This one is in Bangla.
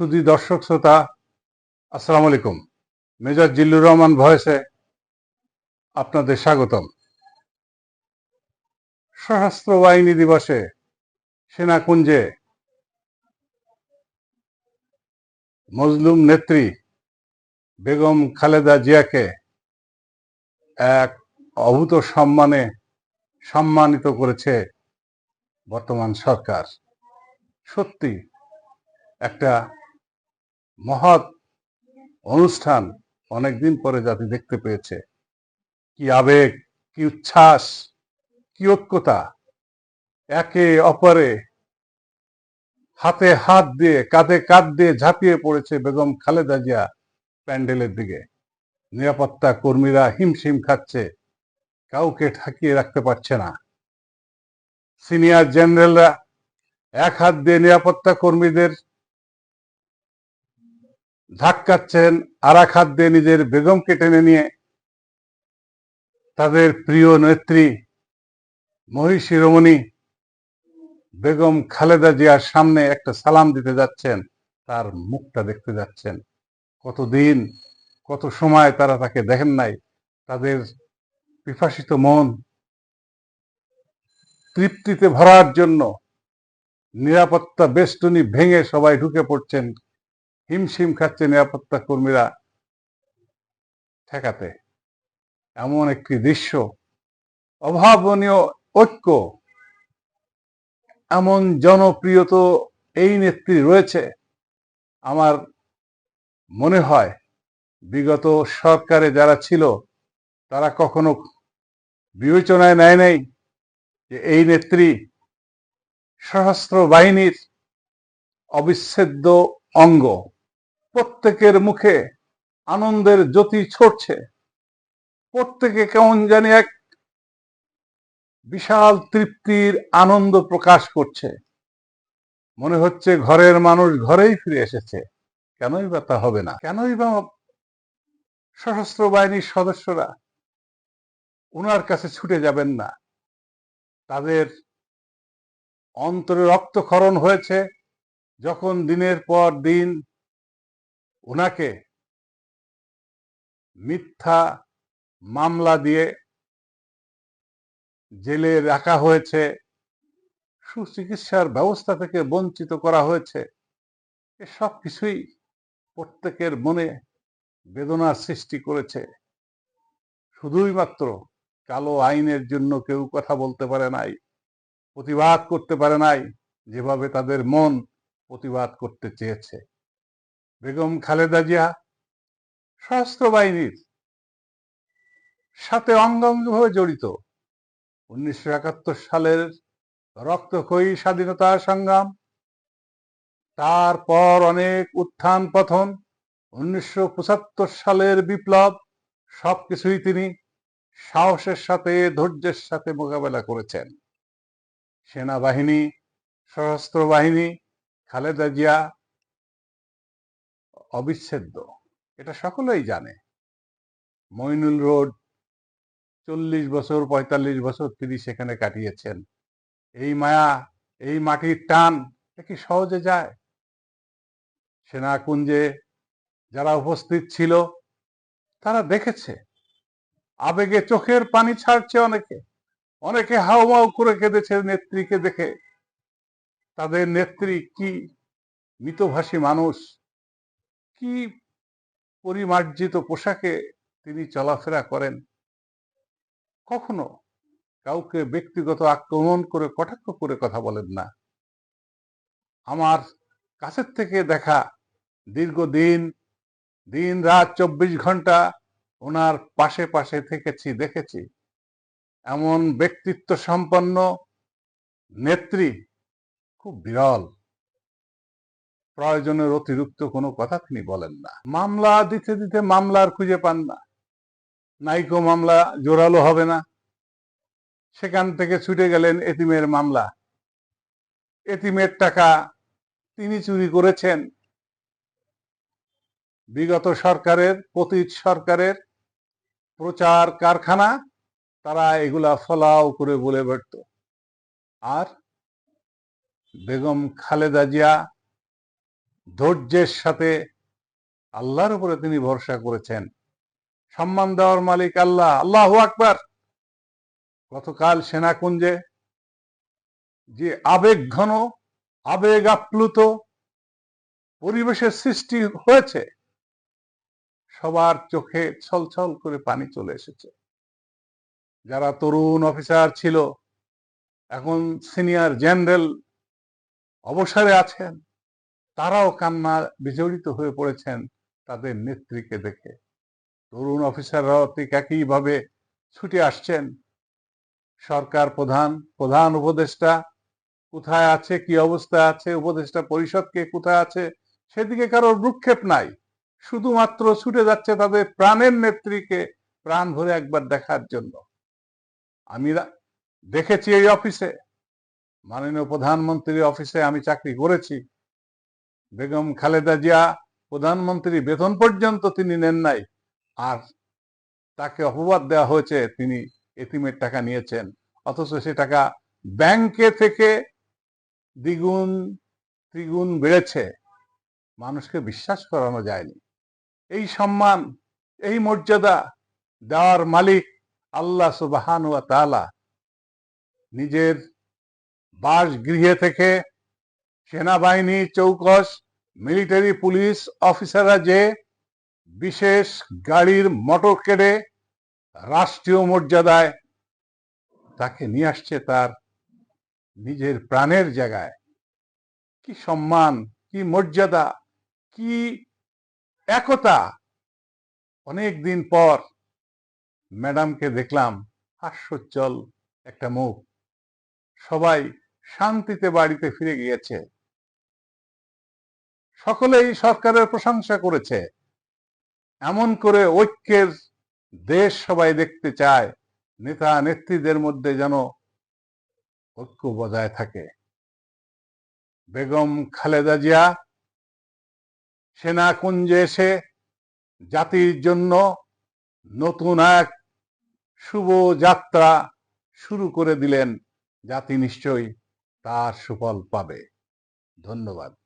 শুধু দর্শক শ্রোতা, আসসালামু আলাইকুম। মেজর জিল্লুর রহমান ভয়েসে আপনাদের স্বাগতম। সশস্ত্র বাহিনী দিবসে সেনাকুঞ্জে মজলুম নেত্রী বেগম খালেদা জিয়াকে এক অভূত সম্মানে সম্মানিত করেছে বর্তমান সরকার। সত্যি একটা মহৎ অনুষ্ঠান অনেকদিন পরে জাতি দেখতে পেয়েছে। কি আবেগ, কি উচ্ছ্বাস, কি ঐক্যতা। একে অপরে হাতে হাত দিয়ে, কাঁধে কাঁধ দিয়ে ঝাঁপিয়ে পড়েছে বেগম খালেদা জিয়া প্যান্ডেলের দিকে। নিরাপত্তা কর্মীরা হিমশিম খাচ্ছে, কাউকে ঠাকিয়ে রাখতে পারছে না। সিনিয়র জেনারেলরা এক হাত দিয়ে নিরাপত্তা কর্মীদের ধাক্কাচ্ছেন আর এক হাত দিয়ে নিজের বেগমকে টেনে নিয়ে। তাদের প্রিয় নেত্রী মহিষী রমণী বেগম খালেদা জিয়ার সামনে একটা সালাম দিতে যাচ্ছেন, তার মুখটা দেখতে যাচ্ছেন। কতদিন, কত সময় তারা তাকে দেখেন নাই, তাদের পিপাসিত মন তৃপ্তিতে ভরার জন্য নিরাপত্তা বেষ্টনী ভেঙে সবাই ঢুকে পড়ছেন হিমশিম খাচ্ছে নিরাপত্তা কর্মীরা ঠেকাতে। এমন একটি দৃশ্য। অভাবনীয় ঐক্য। এমন জনপ্রিয় তো এই নেত্রী রয়েছে। আমার মনে হয় বিগত সরকারে যারা ছিল, তারা কখনো বিবেচনায় নেয় নাই যে এই নেত্রী সশস্ত্র বাহিনীর অবিচ্ছেদ্য অঙ্গ। প্রত্যেকের মুখে আনন্দের জ্যোতি ছড়ছে। প্রত্যেকে কেমন জানি এক বিশাল তৃপ্তির আনন্দ প্রকাশ করছে। মনে হচ্ছে ঘরের মানুষ ঘরেই ফিরে এসেছে। কেনই বা তা হবে না? কেনই বা সশস্ত্র বাহিনীর সদস্যরা ওনার কাছে ছুটে যাবেন না? তাদের অন্তরে রক্তক্ষরণ হয়েছে। যখন দিনের পর দিন ওনাকে মিথ্যা মামলা দিয়ে জেলে রাখা হয়েছে, সুচিকিৎসার ব্যবস্থা থেকে বঞ্চিত করা হয়েছে, এসব কিছুই প্রত্যেকের মনে বেদনার সৃষ্টি করেছে। শুধুই মাত্র কালো আইনের জন্য কেউ কথা বলতে পারে নাই, প্রতিবাদ করতে পারে নাই, যেভাবে তাদের মন প্রতিবাদ করতে চেয়েছে। বেগম খালেদা জিয়া, সশস্ত্র বাহিনীর সাথে অঙ্গাঙ্গভাবে জড়িত। উনিশশো একাত্তর সালের রক্তক্ষয়ী স্বাধীনতা সংগ্রাম, তারপর অনেক উত্থান পথন উনিশশো পঁচাত্তর সালের বিপ্লব, সবকিছুই তিনি সাহসের সাথে, ধৈর্যের সাথে মোকাবেলা করেছেন। সেনাবাহিনী, সশস্ত্র বাহিনী, খালেদা জিয়া অবিচ্ছেদ্য। এটা সকলেই জানে। মইনুল রোড চল্লিশ বছর, পঁয়তাল্লিশ বছর তিনি সেখানে কাটিয়েছেন। এই মায়া, এই মাটির টান কি সহজে যায়? সেনাকুঞ্জে যারা উপস্থিত ছিল, তারা দেখেছে। আবেগে চোখের পানি ছাড়ছে অনেকে। অনেকে হাওমাও করে কেঁদেছে নেত্রীকে দেখে। তাদের নেত্রী কি? মিতভাষী মানুষ। কি পরিমার্জিত পোশাকে তিনি চলাফেরা করেন? কখনো কাউকে ব্যক্তিগত আক্রমণ করে, কটাক্ষ করে কথা বলেন না। আমার কাছের থেকে দেখা দীর্ঘদিন, দিন রাত চব্বিশ ঘণ্টা ওনার পাশে পাশে থেকেছি, দেখেছি। এমন ব্যক্তিত্ব সম্পন্ন নেত্রী খুব বিরল। প্রয়োজনের অতিরিক্ত কোনো কথা তিনি বলেন না। মামলা দিতে দিতে মামলার খুঁজে পান না। নাইকো মামলা জোরালো হবে না। সেখান থেকে ছুটে গেলেন এতিমের মামলা। এতিমের টাকা তিনি চুরি করেছেন। বিগত সরকারের, পতীত সরকারের প্রচার কারখানা, তারা এগুলা ফলাও করে বলে বেড়ত আর বেগম খালেদা জিয়া ধৈর্যের সাথে আল্লাহর উপরে তিনি ভরসা করেছেন। সম্মান দেওয়ার মালিক আল্লাহ। আল্লাহ আকবার। গতকাল সেনাকুঞ্জে যে আবেগ ঘন, আবেগ আপ্লুত পরিবেশের সৃষ্টি হয়েছে, সবার চোখে ছলছল করে পানি চলে এসেছে। যারা তরুণ অফিসার ছিল, এখন সিনিয়র জেনারেল অবসরে আছেন তারাও কান্না বিজড়িত হয়ে পড়েছেন তাদের নেত্রীকে দেখে। তরুণ অফিসাররাও ঠিক একইভাবে ছুটে আসছেন। সরকার প্রধান প্রধান উপদেষ্টা, কোথায় আছে, কি অবস্থা আছে, উপদেষ্টা পরিষদকে কোথায় আছে, সেদিকে কারোর ভ্রুক্ষেপ নাই। শুধুমাত্র ছুটে যাচ্ছে তাদের প্রাণের নেত্রীকে প্রাণ ভরে একবার দেখার জন্য। আমি দেখেছি এই অফিসে। মাননীয় প্রধানমন্ত্রীর অফিসে আমি চাকরি করেছি। বেগম খালেদা জিয়া প্রধানমন্ত্রী বেতন পর্যন্ত তিনি নেন নাই। আর তাকে অপবাদ দেওয়া হয়েছে, তিনি এতিমের টাকা নিয়েছেন। অথচ সে টাকা ব্যাংকে থেকে দ্বিগুণ, ত্রিগুণ বেড়েছে। মানুষকে বিশ্বাস করানো যায়নি। এই সম্মান, এই মর্যাদা দেওয়ার মালিক আল্লাহ সুবাহান ওয়া তাআলা নিজের বাসগৃহে থেকে সেনাবাহিনী, চৌকস, মিলিটারি পুলিশ অফিসাররা যে বিশেষ গাড়ির মোটর কেটে রাষ্ট্রীয় মর্যাদায় তাকে নিয়ে আসছে তার নিজের প্রাণের জায়গায়। কি সম্মান, কি মর্যাদা, কি একতা। অনেক দিন পর ম্যাডামকে দেখলাম, হাস্যোজ্জ্বল একটা মুখ। সবাই শান্তিতে বাড়িতে ফিরে গিয়েছে। সকলেই সরকারের প্রশংসা করেছে। এমন করে ঐক্যের দেশ সবাই দেখতে চায়, নেতা নেত্রীদের মধ্যে যেন ঐক্য বজায় থাকে। বেগম খালেদা জিয়া সেনাকুঞ্জে এসে জাতির জন্য নতুন এক শুভ যাত্রা শুরু করে দিলেন। জাতি নিশ্চয়ই তার সুফল পাবে। ধন্যবাদ।